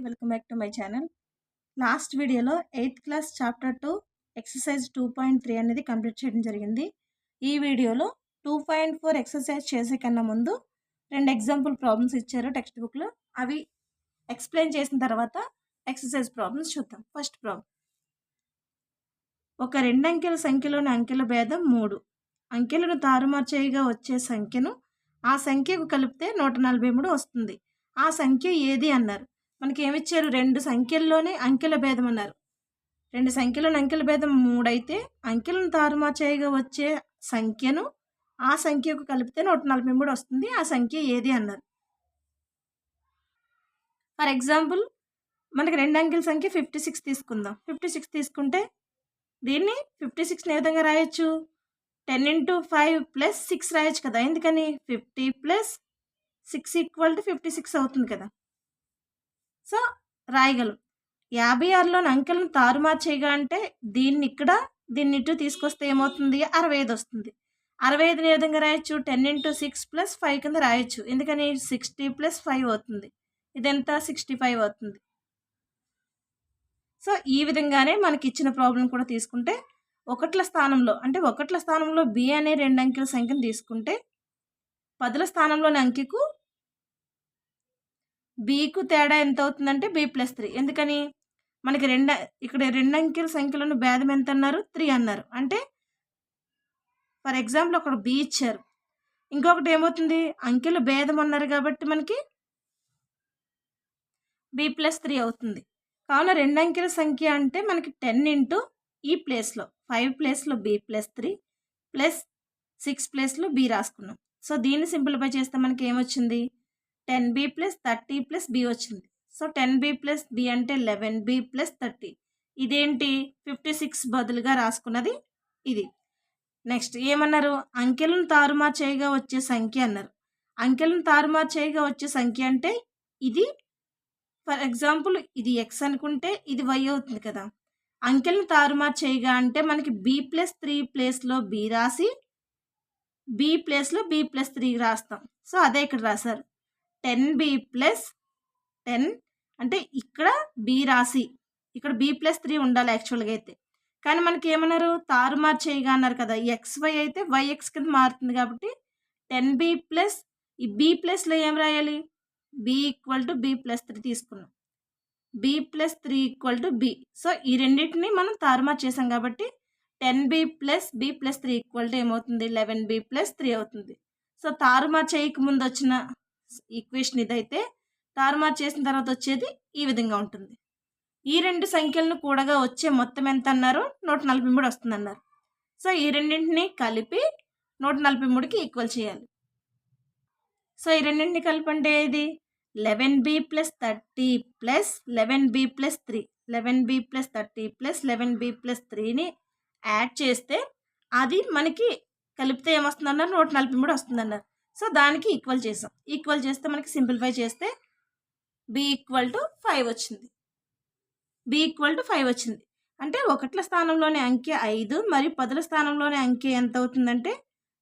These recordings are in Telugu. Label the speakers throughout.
Speaker 1: అందరికీ welcome back to my channel last వీడియోలో eighth class chapter two exercise two point three అనేది కంప్లీట్ చేయడం జరిగింది. ఈ వీడియోలో టూ పాయింట్ ఫోర్ ఎక్సర్సైజ్ చేసే కన్నా ముందు రెండు ఎగ్జాంపుల్ ప్రాబ్లమ్స్ ఇచ్చారు టెక్స్ట్ బుక్లో అవి ఎక్స్ప్లెయిన్ చేసిన తర్వాత ఎక్సర్సైజ్ ప్రాబ్లమ్స్ చూద్దాం. ఫస్ట్ ప్రాబ్లం ఒక రెండు అంకెల సంఖ్యలోని అంకెల భేదం మూడు. అంకెలను తారుమార్చేయగా వచ్చే సంఖ్యను ఆ సంఖ్యకు కలిపితే నూట నలభై మూడు వస్తుంది. ఆ సంఖ్య ఏది అన్నారు? మనకి ఏమిచ్చారు రెండు సంఖ్యల్లోనే అంకెల భేదం అన్నారు. రెండు సంఖ్యలోని అంకెల భేదం మూడైతే అంకెలను తారుమార్చేయగా వచ్చే సంఖ్యను ఆ సంఖ్యకు కలిపితే నూట నలభై మూడు వస్తుంది. ఆ సంఖ్య ఏది అన్నారు. ఫర్ ఎగ్జాంపుల్ మనకి రెండు అంకెల సంఖ్య ఫిఫ్టీ సిక్స్ తీసుకుందాం. ఫిఫ్టీ సిక్స్ తీసుకుంటే దీన్ని ఫిఫ్టీ సిక్స్ని ఏ విధంగా రాయొచ్చు? Ten into five plus six రాయొచ్చు కదా. ఎందుకని? Fifty plus six equal to fifty six అవుతుంది కదా. సో రాయగలం. యాభై ఆరులోని అంకెలను తారుమారు చేయగా అంటే దీన్ని ఇక్కడ దీన్ని ఇటు తీసుకొస్తే ఏమవుతుంది? అరవై ఐదు వస్తుంది. అరవై ఐదుని ఏ విధంగా రాయొచ్చు? Ten into six plus five కింద రాయొచ్చు. ఎందుకని? సిక్స్టీ ప్లస్ ఫైవ్ అవుతుంది. ఇదంతా? సిక్స్టీ ఫైవ్ అవుతుంది. సో ఈ విధంగానే మనకి ఇచ్చిన ప్రాబ్లం కూడా తీసుకుంటే ఒకట్ల స్థానంలో అంటే ఒకట్ల స్థానంలో బి అనే రెండు అంకెల సంఖ్యను తీసుకుంటే పదుల స్థానంలోని అంకెకు బీకు తేడా ఎంత అవుతుందంటే బి ప్లస్ త్రీ ఎందుకని? మనకి రెండు ఇక్కడ రెండు అంకెల సంఖ్యలను భేదం ఎంత అన్నారు త్రీ అన్నారు. అంటే ఫర్ ఎగ్జాంపుల్ అక్కడ బి ఇచ్చారు. ఇంకొకటి ఏమవుతుంది? అంకెలు భేదం అన్నారు కాబట్టి మనకి బి ప్లస్ త్రీ అవుతుంది. కావున రెండు అంకెల సంఖ్య అంటే మనకి టెన్ ఇంటూ ఈ ప్లేస్లో ఫైవ్ ప్లేస్లో b plus three plus six ప్లేస్లో బి రాసుకున్నాం. సో దీన్ని సింప్లిఫై చేస్తే మనకి ఏమొచ్చింది? Ten b plus thirty plus b వచ్చింది. So ten b plus b అంటే లెవెన్ బి ప్లస్ థర్టీ. ఇదేంటి? ఫిఫ్టీ సిక్స్ బదులుగా రాసుకున్నది ఇది. నెక్స్ట్ ఏమన్నారు? అంకెలను తారుమారు చేయగా వచ్చే సంఖ్య అన్నారు. అంకెలను తారుమారు చేయగా వచ్చే సంఖ్య అంటే ఇది ఫర్ ఎగ్జాంపుల్ ఇది ఎక్స్ అనుకుంటే ఇది వై అవుతుంది కదా. అంకెలను తారుమారు చేయగా అంటే మనకి బి ప్లస్ త్రీ ప్లేస్లో బి రాసి బి ప్లేస్లో బి ప్లస్ త్రీ రాస్తాం. సో అదే ఇక్కడ రాశారు. టెన్ బి ప్లస్ టెన్ అంటే ఇక్కడ బి రాసి ఇక్కడ బి ప్లస్ త్రీ ఉండాలి యాక్చువల్గా అయితే. కానీ మనకి ఏమన్నారు? తారుమారు చేయగా అన్నారు కదా ఎక్స్ వై అయితే వై ఎక్స్ కింద మారుతుంది కాబట్టి టెన్ బి ప్లస్ ఈ బి ప్లస్లో ఏం రాయాలి? B equal to b plus three తీసుకున్నాం. B plus three equal to b. So ఈ రెండింటిని మనం తారుమారు చేసాం కాబట్టి ten b plus b plus three equal to ఏమవుతుంది? లెవెన్ బి ప్లస్ త్రీ అవుతుంది. సో తారుమారు చేయక ముందు వచ్చిన ఈక్వేషన్ ఇదైతే తారుమారు చేసిన తర్వాత వచ్చేది ఈ విధంగా ఉంటుంది. ఈ రెండు సంఖ్యలను కూడగా వచ్చే మొత్తం ఎంత అన్నారు? నూట నలభై మూడు వస్తుంది అన్నారు సో ఈ రెండింటిని కలిపి నూట నలభై మూడుకి ఈక్వల్ చేయాలి. సో ఈ రెండింటిని కలిపంటే ఇది eleven B plus thirty plus eleven B plus three eleven B plus thirty plus eleven B plus త్రీని యాడ్ చేస్తే అది మనకి కలిపితే ఏమొస్తుందన్నారు? నూట నలభై మూడు వస్తుందన్నారు. సో దానికి ఈక్వల్ చేసాం. ఈక్వల్ చేస్తే మనకి సింప్లిఫై చేస్తే బి ఈక్వల్ టు ఫైవ్ వచ్చింది. బి ఈక్వల్ టు ఫైవ్ వచ్చింది. అంటే ఒకట్ల స్థానంలోనే అంకె ఐదు మరియు పదుల స్థానంలోనే అంకె ఎంత అవుతుందంటే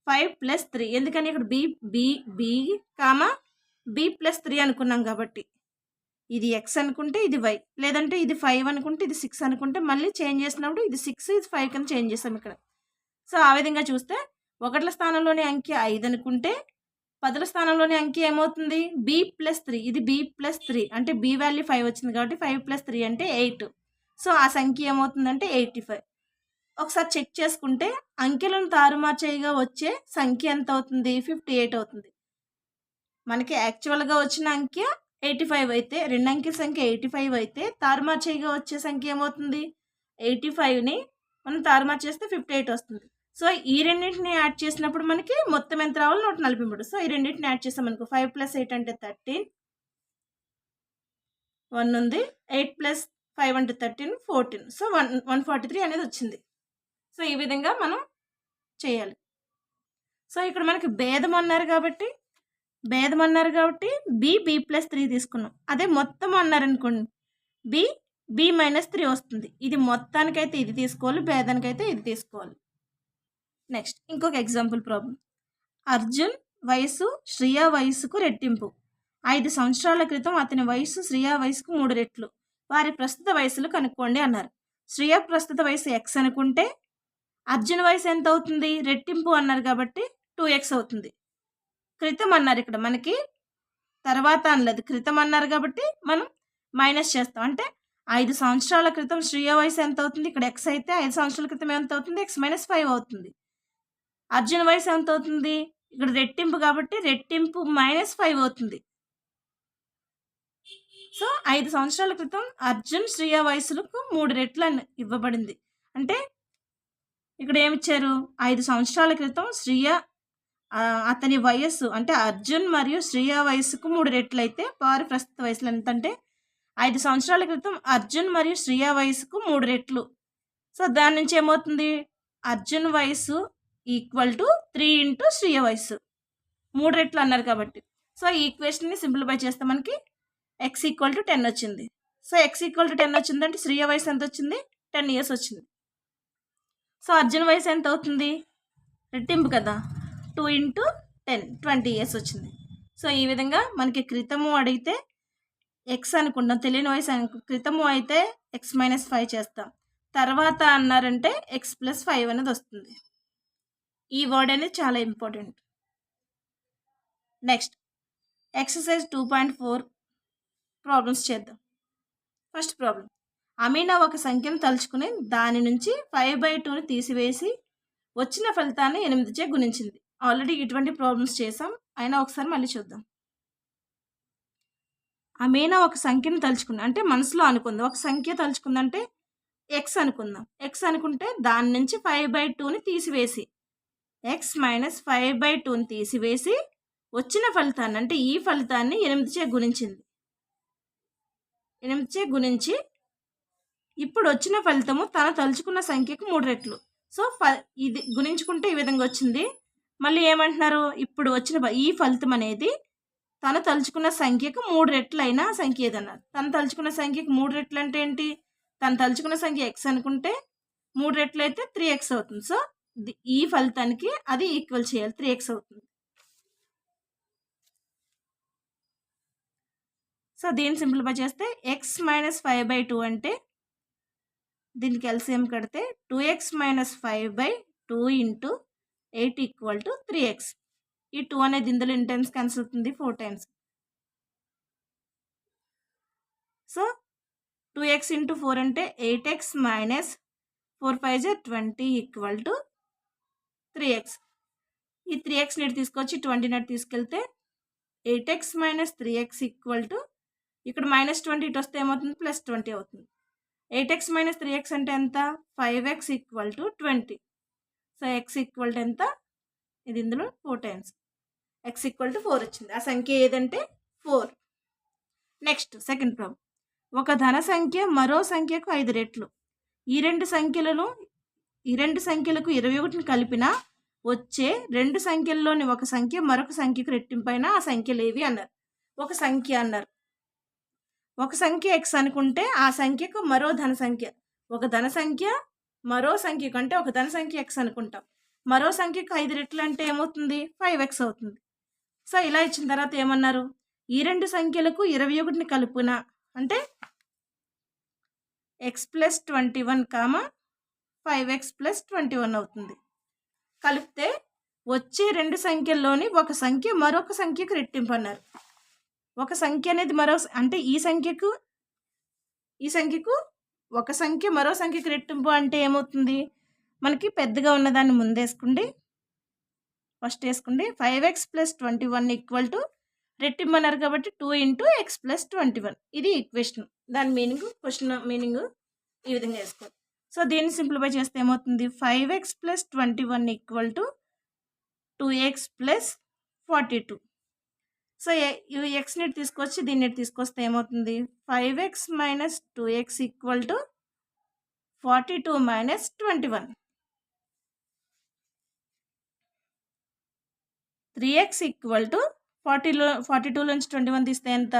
Speaker 1: ఫైవ్ ప్లస్ త్రీ ఎందుకని ఇక్కడ b b b comma b plus three అనుకున్నాం కాబట్టి. ఇది ఎక్స్ అనుకుంటే ఇది వై లేదంటే ఇది ఫైవ్ అనుకుంటే ఇది సిక్స్ అనుకుంటే మళ్ళీ చేంజ్ చేసినప్పుడు ఇది సిక్స్ ఇది ఫైవ్ కింద చేంజ్ చేస్తాం ఇక్కడ. సో ఆ విధంగా చూస్తే ఒకట్ల స్థానంలోని అంకె ఐదు అనుకుంటే పదుల స్థానంలోని అంకె ఏమవుతుంది? బి ప్లస్ త్రీ ఇది బి ప్లస్ త్రీ అంటే బి వాల్యూ ఫైవ్ వచ్చింది కాబట్టి ఫైవ్ ప్లస్ త్రీ అంటే ఎయిట్ సో ఆ సంఖ్య ఏమవుతుందంటే ఎయిటీ ఫైవ్ ఒకసారి చెక్ చేసుకుంటే అంకెలను తారుమారు చేయగా వచ్చే సంఖ్య ఎంత అవుతుంది ఫిఫ్టీ ఎయిట్ అవుతుంది. మనకి యాక్చువల్గా వచ్చిన అంకె ఎయిటీ ఫైవ్ అయితే రెండు అంకెల సంఖ్య ఎయిటీ ఫైవ్ అయితే తారుమారు చేయగా వచ్చే సంఖ్య ఏమవుతుంది? ఎయిటీ ఫైవ్ని మనం తారుమారు చేస్తే ఫిఫ్టీ ఎయిట్ వస్తుంది. సో ఈ రెండింటిని యాడ్ చేసినప్పుడు మనకి మొత్తం ఎంత రావాలి నూట నలభై మూడు. సో ఈ రెండింటిని యాడ్ చేస్తాం మనకు ఫైవ్ ప్లస్ ఎయిట్ అంటే థర్టీన్. వన్ ఉంది ఎయిట్ ప్లస్ ఫైవ్ అంటే thirteen fourteen. So one one forty three అనేది వచ్చింది. సో ఈ విధంగా మనం చేయాలి. సో ఇక్కడ మనకి భేదం అన్నారు కాబట్టి భేదం అన్నారు కాబట్టి బి బి ప్లస్ త్రీ తీసుకున్నాం. అదే మొత్తం అన్నారనుకోండి బి బి మైనస్ త్రీ వస్తుంది. ఇది మొత్తానికైతే ఇది తీసుకోవాలి భేదానికైతే ఇది తీసుకోవాలి. నెక్స్ట్ ఇంకొక ఎగ్జాంపుల్ ప్రాబ్లం అర్జున్ వయసు శ్రియా వయసుకు రెట్టింపు. ఐదు సంవత్సరాల క్రితం అతని వయసు శ్రియా వయసుకు మూడు రెట్లు. వారి ప్రస్తుత వయసులు కనుక్కోండి అన్నారు. శ్రియా ప్రస్తుత వయసు ఎక్స్ అనుకుంటే అర్జున్ వయసు ఎంత అవుతుంది? రెట్టింపు అన్నారు కాబట్టి టూ ఎక్స్ అవుతుంది. క్రితం అన్నారు ఇక్కడ మనకి తర్వాత అనలేదు. క్రితం అన్నారు కాబట్టి మనం మైనస్ చేస్తాం. అంటే ఐదు సంవత్సరాల క్రితం శ్రీయ వయసు ఎంత అవుతుంది? ఇక్కడ ఎక్స్ అయితే ఐదు సంవత్సరాల క్రితం ఎంత అవుతుంది? ఎక్స్ మైనస్ ఫైవ్ అవుతుంది. అర్జున్ వయసు ఎంత అవుతుంది ఇక్కడ రెట్టింపు కాబట్టి రెట్టింపు మైనస్ ఫైవ్ అవుతుంది. సో ఐదు సంవత్సరాల క్రితం అర్జున్ శ్రేయ వయసులకు మూడు రెట్లు ఇవ్వబడింది. అంటే ఇక్కడ ఏమిచ్చారు? ఐదు సంవత్సరాల క్రితం శ్రీయ అతని వయస్సు అంటే అర్జున్ మరియు శ్రేయ వయసుకు మూడు రెట్లు అయితే వారి ప్రస్తుత వయసులో ఎంత అంటే ఐదు సంవత్సరాల క్రితం అర్జున్ మరియు శ్రేయ వయసుకు మూడు రెట్లు. సో దాని నుంచి ఏమవుతుంది? అర్జున్ వయసు equal to three into Shriya వయసు మూడు రెట్లు అన్నారు కాబట్టి. సో ఈ ఈక్వేషన్ని సింప్లిఫై చేస్తే మనకి ఎక్స్ ఈక్వల్ టు టెన్ వచ్చింది. So x equal to ten వచ్చిందంటే శ్రీయ వయసు ఎంత వచ్చింది? టెన్ ఇయర్స్ వచ్చింది. సో అర్జున్ వయసు ఎంత అవుతుంది? రెట్టింపు కదా. Two into ten twenty years వచ్చింది. సో ఈ విధంగా మనకి క్రితము అడిగితే ఎక్స్ అనుకుంటాం తెలియని వయసు అను క్రితము అయితే ఎక్స్ మైనస్ ఫైవ్ చేస్తాం. తర్వాత అన్నారంటే ఎక్స్ ప్లస్ ఫైవ్ అనేది వస్తుంది. ఈ వర్డ్ అనేది చాలా important. Next exercise two point four problems చేద్దాం. ఫస్ట్ ప్రాబ్లం అమీనా ఒక సంఖ్యను తలుచుకుని దాని నుంచి ఫైవ్ బై టూని తీసివేసి వచ్చిన ఫలితాన్ని ఎనిమిదిచే గుణించింది. ఆల్రెడీ ఇటువంటి ప్రాబ్లమ్స్ చేసాం అయినా ఒకసారి మళ్ళీ చూద్దాం. అమీనా ఒక సంఖ్యను తలుచుకుంది అంటే మనసులో అనుకుంది ఒక సంఖ్య తలుచుకుందంటే ఎక్స్ అనుకుందాం. ఎక్స్ అనుకుంటే దాని నుంచి ఫైవ్ బై టూని తీసివేసి ఎక్స్ మైనస్ ఫైవ్ బై టూని తీసివేసి వచ్చిన ఫలితాన్ని అంటే ఈ ఫలితాన్ని ఎనిమిదిచే గుణించింది. ఎనిమిదిచే గుణించి ఇప్పుడు వచ్చిన ఫలితము తను తలుచుకున్న సంఖ్యకు మూడు రెట్లు. సో ఫ ఇది గుణించుకుంటే ఈ విధంగా వచ్చింది. మళ్ళీ ఏమంటున్నారు? ఇప్పుడు వచ్చిన ఈ ఫలితం అనేది తను తలుచుకున్న సంఖ్యకు మూడు రెట్లు అయిన సంఖ్య ఏదన్నారు తను తలుచుకున్న సంఖ్యకు మూడు రెట్లు అంటే ఏంటి? తను తలుచుకున్న సంఖ్య ఎక్స్ అనుకుంటే మూడు రెట్లు అయితే త్రీ ఎక్స్ అవుతుంది. సో ఈ ఫలితానికి అది ఈక్వల్ చేయాలి. త్రీ ఎక్స్ అవుతుంది. సో దీన్ని సింప్లిఫై చేస్తే x minus five by two అంటే దీనికి ఎల్సిఎం కడితే two x minus five by two into eight equal to three x ఈ టూ అనేది ఇందులో ఎన్ని టైమ్స్ క్యాన్సిల్ అవుతుంది four times so two x into four అంటే eight x minus four five J twenty equal to three x ఈ త్రీ ఎక్స్ నెట్ తీసుకొచ్చి ట్వంటీ నెట్ తీసుకెళ్తే eight x minus three x equal to ఇక్కడ మైనస్ ట్వంటీ ఇటు వస్తే ఏమవుతుంది? ప్లస్ ట్వంటీ అవుతుంది. Eight x minus three x అంటే ఎంత? Five x equal to twenty so x equal to ఎంత? ఇది ఇందులో four times x equal to four వచ్చింది. ఆ సంఖ్య ఏదంటే? ఫోర్ నెక్స్ట్ సెకండ్ ప్రాబ్లం ఒక ధన సంఖ్య మరో సంఖ్యకు ఐదు రెట్లు. ఈ రెండు సంఖ్యలను ఈ రెండు సంఖ్యలకు ఇరవై ఒకటిని కలిపిన వచ్చే రెండు సంఖ్యల్లోని ఒక సంఖ్య మరొక సంఖ్యకు రెట్టింపైన ఆ సంఖ్యలు ఏవి అన్నారు. ఒక సంఖ్య అన్నారు. ఒక సంఖ్య ఎక్స్ అనుకుంటే ఆ సంఖ్యకు మరో ధన సంఖ్య. ఒక ధన సంఖ్య మరో సంఖ్యకు అంటే ఒక ధన సంఖ్య ఎక్స్ అనుకుంటాం. మరో సంఖ్యకు ఐదు రెట్లు అంటే ఏమవుతుంది? ఫైవ్ ఎక్స్ అవుతుంది. సో ఇలా ఇచ్చిన తర్వాత ఏమన్నారు? ఈ రెండు సంఖ్యలకు ఇరవై ఒకటిని కలుపున అంటే x plus twenty one comma five x plus twenty one అవుతుంది. కలిపితే వచ్చే రెండు సంఖ్యల్లోని ఒక సంఖ్య మరొక సంఖ్యకు రెట్టింపు అన్నారు ఒక సంఖ్య అనేది మరో అంటే ఈ సంఖ్యకు ఈ సంఖ్యకు ఒక సంఖ్య మరో సంఖ్యకు రెట్టింపు అంటే ఏమవుతుంది? మనకి పెద్దగా ఉన్నదాన్ని ముందేసుకోండి. ఫస్ట్ వేసుకోండి. Five x plus twenty one equal to రెట్టింపు అన్నారు కాబట్టి two into x plus twenty one. ఇది ఈక్వేషన్. దాని మీనింగ్ క్వశ్చన్ మీనింగ్ ఈ విధంగా వేసుకోవాలి సో దీన్ని సింప్లిఫై చేస్తే ఏమవుతుంది? Five x plus twenty one equal to two x plus forty two so ఈ ఎక్స్ని తీసుకొచ్చి దీన్ని తీసుకొస్తే ఏమవుతుంది? Five x minus two x equal to forty two minus twenty one three x equal to ఫార్టీలో forty two నుంచి ట్వంటీ వన్ తీస్తే ఎంత?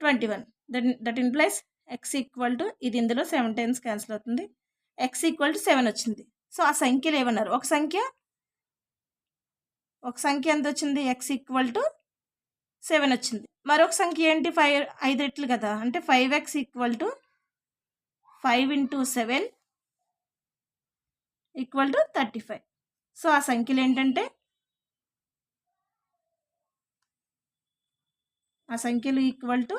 Speaker 1: Twenty one that that in plus x equal to ఇది ఇందులో సెవెన్ టైమ్స్ క్యాన్సిల్ అవుతుంది. ఎక్స్ ఈక్వల్ టు సెవెన్ వచ్చింది. సో ఆ సంఖ్యలు ఏమన్నారు? ఒక సంఖ్య? ఒక సంఖ్య ఎంత వచ్చింది? ఎక్స్ ఈక్వల్ టు సెవెన్ వచ్చింది. మరొక సంఖ్య ఏంటి? ఫైవ్ ఐదు రెట్లు కదా. అంటే five x equal to five into seven equal to thirty five so ఆ సంఖ్యలు ఏంటంటే? ఆ సంఖ్యలు equal to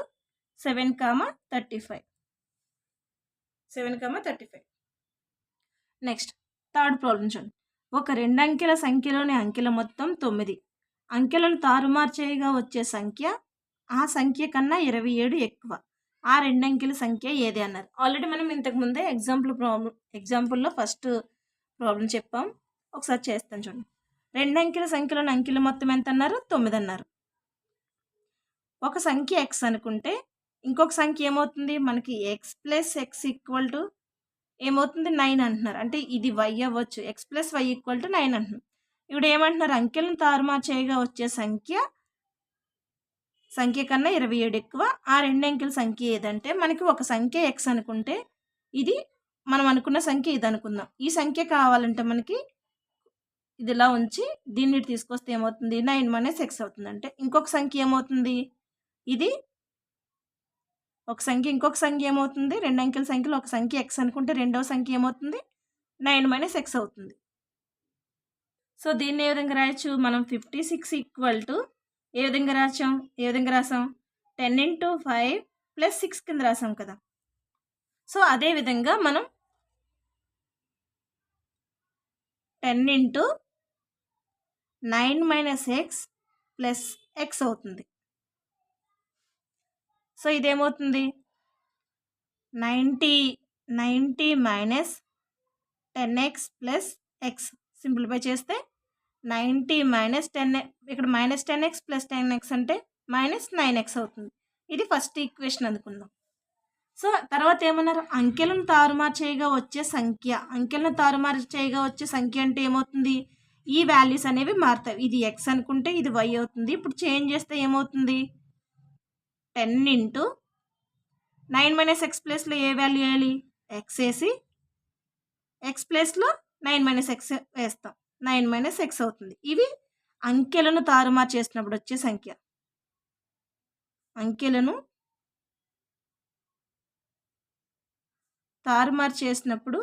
Speaker 1: seven comma thirty five. Seven comma thirty five. Next third problem చూడండి. ఒక రెండు అంకెల సంఖ్యలోని అంకెల మొత్తం తొమ్మిది. అంకెలను తారుమారు చేయగా వచ్చే సంఖ్య ఆ సంఖ్య కన్నా ఇరవై ఏడు ఎక్కువ. ఆ రెండు అంకెల సంఖ్య ఏది అన్నారు? ఆల్రెడీ మనం ఇంతకు ముందే ఎగ్జాంపుల్ ప్రాబ్లం ఎగ్జాంపుల్లో ఫస్ట్ ప్రాబ్లం చెప్పాం. ఒకసారి చేస్తాను చూడండి. రెండు అంకెల సంఖ్యలోని అంకెల మొత్తం ఎంత అన్నారు? తొమ్మిది అన్నారు. ఒక సంఖ్య ఎక్స్ అనుకుంటే ఇంకొక సంఖ్య ఏమవుతుంది? మనకి x plus x equal to ఏమవుతుంది? నైన్ అంటున్నారు. అంటే ఇది వై అవ్వచ్చు. X plus y equal to nine అంటున్నారు. ఇప్పుడు ఏమంటున్నారు? అంకెలను తారుమారు చేయగా వచ్చే సంఖ్య సంఖ్య కన్నా ఇరవై ఏడు ఎక్కువ. ఆ రెండు అంకెల సంఖ్య ఏదంటే మనకి ఒక సంఖ్య ఎక్స్ అనుకుంటే ఇది మనం అనుకున్న సంఖ్య ఇది అనుకుందాం. ఈ సంఖ్య కావాలంటే మనకి ఇది ఇలా ఉంచి దీన్ని తీసుకొస్తే ఏమవుతుంది? నైన్ మైనస్ ఎక్స్ అవుతుంది అంటే ఇంకొక సంఖ్య ఏమవుతుంది? ఇది ఒక సంఖ్య ఇంకొక సంఖ్య ఏమవుతుంది? రెండు అంకెల సంఖ్యలో ఒక సంఖ్య ఎక్స్ అనుకుంటే రెండవ సంఖ్య ఏమవుతుంది? నైన్ మైనస్ ఎక్స్ అవుతుంది. సో దీన్ని ఏ విధంగా రాయొచ్చు? మనం ఫిఫ్టీ సిక్స్ ఈక్వల్ టు ఏ విధంగా రాసాం ఏ విధంగా రాసాం ten into five plus six కింద రాసాం కదా. సో అదే విధంగా మనం ten into nine minus x plus x అవుతుంది. So ఇదేమవుతుంది? Ninety ninety minus ten x plus x. Simplify చేస్తే నైంటీ మైనస్ టెన్ ఇక్కడ minus ten x plus ten x అంటే మైనస్ నైన్ ఎక్స్ అవుతుంది. ఇది ఫస్ట్ ఈక్వేషన్ అనుకుందాం. సో తర్వాత ఏమన్నారు? అంకెలను తారుమారు చేయగా వచ్చే సంఖ్య. అంకెలను తారుమారు చేయగా వచ్చే సంఖ్య అంటే ఏమవుతుంది? ఈ వాల్యూస్ అనేవి మారుతాయి. ఇది ఎక్స్ అనుకుంటే ఇది వై అవుతుంది. ఇప్పుడు చేంజ్ చేస్తే ఏమవుతుంది? Ten into nine minus x ప్లస్లో ఏ వాల్యూ వేయాలి? ఎక్స్ వేసి ఎక్స్ ప్లస్లో నైన్ మైనస్ ఎక్స్ వేస్తాం. నైన్ మైనస్ ఎక్స్ అవుతుంది. ఇవి అంకెలను తారుమారు చేసినప్పుడు వచ్చే సంఖ్య. అంకెలను తారుమారు చేసినప్పుడు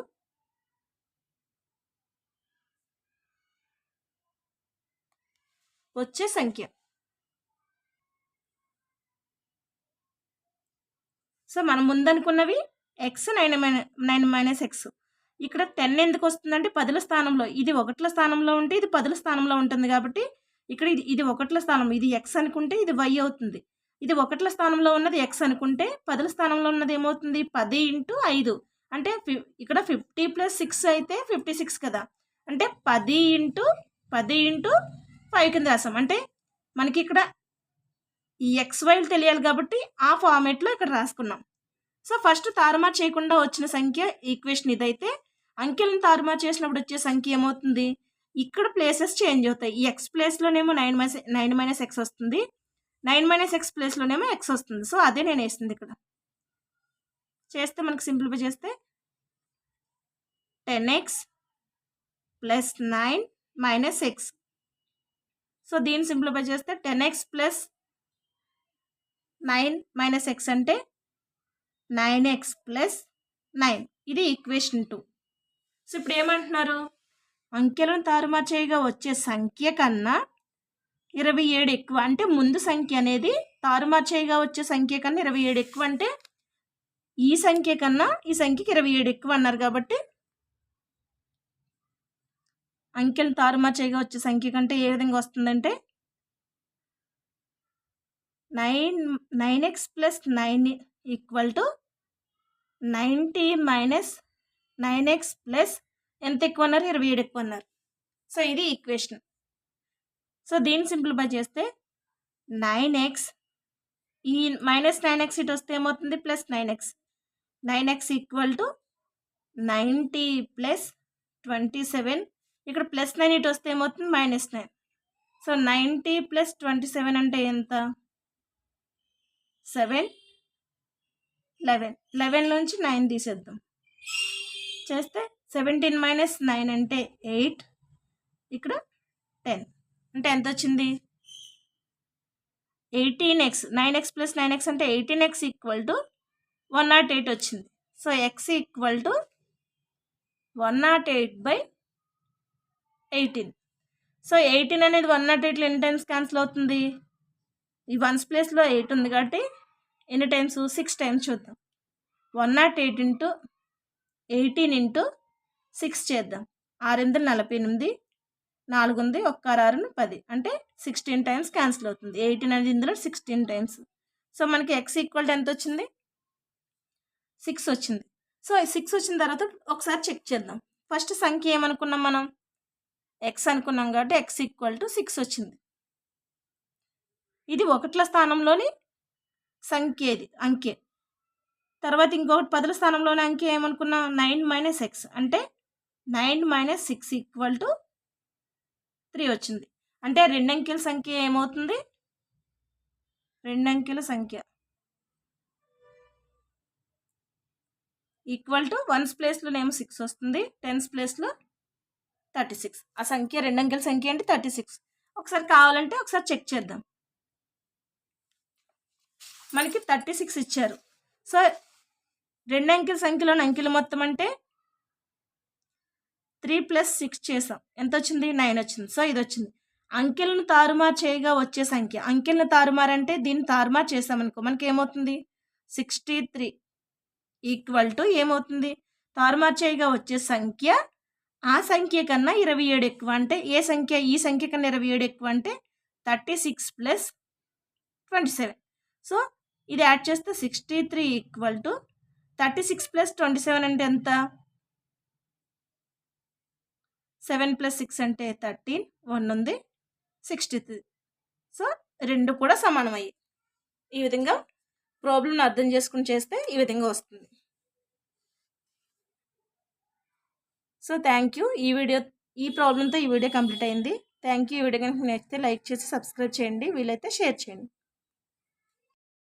Speaker 1: వచ్చే సంఖ్య. సో మనం ముందనుకున్నవి x nine nine minus x ఇక్కడ టెన్ ఎందుకు వస్తుందంటే పదుల స్థానంలో ఇది ఒకట్ల స్థానంలో ఉంటే ఇది పదుల స్థానంలో ఉంటుంది కాబట్టి ఇక్కడ ఇది ఇది ఒకట్ల స్థానం ఇది ఎక్స్ అనుకుంటే ఇది వై అవుతుంది. ఇది ఒకట్ల స్థానంలో ఉన్నది ఎక్స్ అనుకుంటే పదుల స్థానంలో ఉన్నది ఏమవుతుంది? పది ఇంటూ ఐదు. అంటే ఇక్కడ ఫిఫ్టీ ప్లస్ సిక్స్ అయితే ఫిఫ్టీ సిక్స్ కదా. అంటే పది ఇంటూ పది ఇంటూ ఫైవ్ కింద రాసాం. అంటే మనకి ఇక్కడ ఈ ఎక్స్ వైలు తెలియాలి కాబట్టి ఆ ఫార్మేట్లో ఇక్కడ రాసుకున్నాం. సో ఫస్ట్ తారుమారు చేయకుండా వచ్చిన సంఖ్య ఈక్వేషన్ ఇదైతే అంకెలను తారుమారు చేసినప్పుడు వచ్చే సంఖ్య ఏమవుతుంది? ఇక్కడ ప్లేసెస్ చేంజ్ అవుతాయి. ఈ x ప్లేస్లోనేమో nine minus nine minus x వస్తుంది. నైన్ మైనస్ ఎక్స్ ప్లేస్లోనేమో ఎక్స్ వస్తుంది. సో అదే నేను వేస్తుంది ఇక్కడ. చేస్తే మనకు సింప్లిఫై చేస్తే ten x plus nine minus x so దీన్ని సింప్లిఫై చేస్తే ten x plus nine minus x అంటే నైన్ ఎక్స్ ప్లస్ నైన్. ఇది ఈక్వేషన్ టూ. సో ఇప్పుడు ఏమంటున్నారు? అంకెలను తారుమారు చేయగా వచ్చే సంఖ్య కన్నా ఇరవై ఏడు ఎక్కువ అంటే ముందు సంఖ్య అనేది తారుమారు చేయగా వచ్చే సంఖ్య కన్నా ఇరవై ఏడు ఎక్కువ అంటే ఈ సంఖ్య కన్నా ఈ సంఖ్యకి ఇరవై ఏడు ఎక్కువ అన్నారు కాబట్టి అంకెలు తారుమారు చేయగా వచ్చే సంఖ్య కంటే ఏ విధంగా వస్తుందంటే nine nine x plus nine equal to ninety minus nine x plus ఎంత ఎక్కువ అన్నారు ఇరవై ఏడు ఎక్కువ అన్నారు సో ఇది ఈక్వేషన్. సో దీన్ని సింప్లిఫై చేస్తే నైన్ ఎక్స్ ఈ మైనస్ నైన్ ఎక్స్ ఇటు వస్తే ఏమవుతుంది? Plus nine x. Nine x equal to ninety plus twenty seven. ఇక్కడ ప్లస్ నైన్ ఇటు వస్తే ఏమవుతుంది? Minus nine. So ninety plus twenty seven అంటే ఎంత? Seven eleven. లెవెన్ నుంచి నైన్ తీసేద్దాం. చేస్తే సెవెంటీన్ మైనస్ నైన్ అంటే ఎయిట్. ఇక్కడ టెన్. అంటే ఎంత వచ్చింది? Eighteen x. Nine x plus nine x అంటే eighteen x equal to one not eight వచ్చింది. So x equal to one not eight by eighteen. So eighteen అనేది వన్ నాట్ ఎయిట్లో ఎన్ని టైమ్స్ క్యాన్సిల్ అవుతుంది? ఈ వన్స్ ప్లేస్లో ఎయిట్ ఉంది కాబట్టి ఎన్ని టైమ్స్ సిక్స్ టైమ్స్ చూద్దాం. One not eight into eighteen into six చేద్దాం. ఆరు ఎనిమిది నలభై ఎనిమిది నాలుగు ఉంది ఒక్క ఆరును పది. అంటే సిక్స్టీన్ టైమ్స్ క్యాన్సిల్ అవుతుంది. ఎయిటీన్ అనేది ఇందులో సిక్స్టీన్ టైమ్స్ సో మనకి ఎక్స్ ఈక్వల్ ఎంత వచ్చింది? సిక్స్ వచ్చింది. సో సిక్స్ వచ్చిన తర్వాత ఒకసారి చెక్ చేద్దాం. ఫస్ట్ సంఖ్య ఏమనుకున్నాం మనం? ఎక్స్ అనుకున్నాం కాబట్టి ఎక్స్ ఈక్వల్ టు సిక్స్ వచ్చింది. ఇది ఒకట్ల స్థానంలోని సంఖ్యది అంకె. తర్వాత ఇంకొకటి పదుల స్థానంలోని అంకె ఏమనుకున్నాం? Nine minus x. అంటే nine minus six equal to three వచ్చింది. అంటే రెండు అంకెల సంఖ్య ఏమవుతుంది? రెండు అంకెల సంఖ్య. ఈక్వల్ టు వన్స్ ప్లేస్లోనేమో సిక్స్ వస్తుంది. టెన్స్ ప్లేస్లో థర్టీ సిక్స్. ఆ సంఖ్య రెండంకెల సంఖ్య అంటే థర్టీ సిక్స్. ఒకసారి కావాలంటే ఒకసారి చెక్ చేద్దాం. మనకి థర్టీ సిక్స్ ఇచ్చారు. సో రెండు అంకెల సంఖ్యలోని అంకెలు మొత్తం అంటే త్రీ ప్లస్ సిక్స్ చేసాం. ఎంత వచ్చింది? నైన్ వచ్చింది. సో ఇది వచ్చింది. అంకెలను తారుమారు చేయగా వచ్చే సంఖ్య. అంకెలను తారుమారు అంటే దీన్ని తారుమారు చేసామనుకో మనకి ఏమవుతుంది? సిక్స్టీ త్రీ ఈక్వల్ టు ఏమవుతుంది? తారుమారు చేయగా వచ్చే సంఖ్య ఆ సంఖ్య కన్నా ఇరవై ఏడు ఎక్కువ. అంటే ఏ సంఖ్య? ఈ సంఖ్య కన్నా ఇరవై ఏడు ఎక్కువ. అంటే thirty six plus twenty seven. So ఇది యాడ్ చేస్తే sixty three equal to thirty six plus twenty seven అంటే ఎంత? సెవెన్ ప్లస్ సిక్స్ అంటే థర్టీన్ వన్ ఉంది సిక్స్టీ త్రీ సో రెండు కూడా సమానమయ్యాయి. ఈ విధంగా ప్రాబ్లమ్ని అర్థం చేసుకుని చేస్తే ఈ విధంగా వస్తుంది. సో థ్యాంక్ యూ ఈ వీడియో ఈ ప్రాబ్లంతో ఈ వీడియో కంప్లీట్ అయింది. థ్యాంక్ యూ ఈ వీడియో కనుక నచ్చితే లైక్ చేసి సబ్స్క్రైబ్ చేయండి. వీలైతే షేర్ చేయండి.